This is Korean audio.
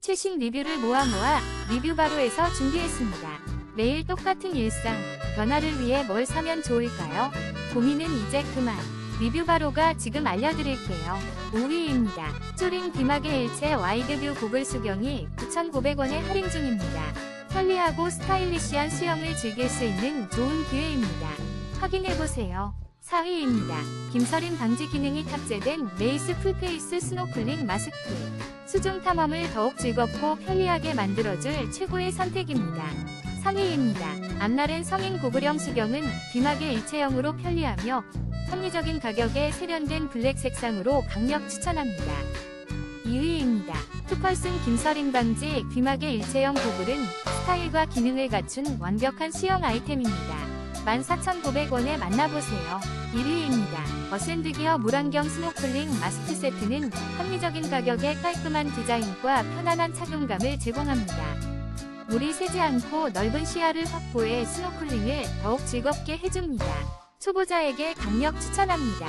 최신 리뷰를 모아 모아 리뷰 바로에서 준비했습니다. 매일 똑같은 일상, 변화를 위해 뭘 사면 좋을까요? 고민은 이제 그만. 리뷰 바로가 지금 알려드릴게요. 5위입니다. 쪼린 귀마개 일체 와이드뷰 고글 수경이 9,900원에 할인 중입니다. 편리하고 스타일리시한 수영을 즐길 수 있는 좋은 기회입니다. 확인해보세요. 4위입니다. 김서림 방지 기능이 탑재된 레이스 풀페이스 스노클링 마스크. 수중 탐험을 더욱 즐겁고 편리하게 만들어줄 최고의 선택입니다. 3위입니다. 앞날은 성인 고글형 수경은 귀마개 일체형으로 편리하며 합리적인 가격에 세련된 블랙 색상으로 강력 추천합니다. 2위입니다. 투펄슨 김서림 방지 귀마개 일체형 고글은 스타일과 기능을 갖춘 완벽한 수영 아이템입니다. 14,900원에 만나보세요. 1위입니다. 어센드기어 물안경 스노클링 마스크 세트는 합리적인 가격에 깔끔한 디자인과 편안한 착용감을 제공합니다. 물이 새지 않고 넓은 시야를 확보해 스노클링을 더욱 즐겁게 해줍니다. 초보자에게 강력 추천합니다.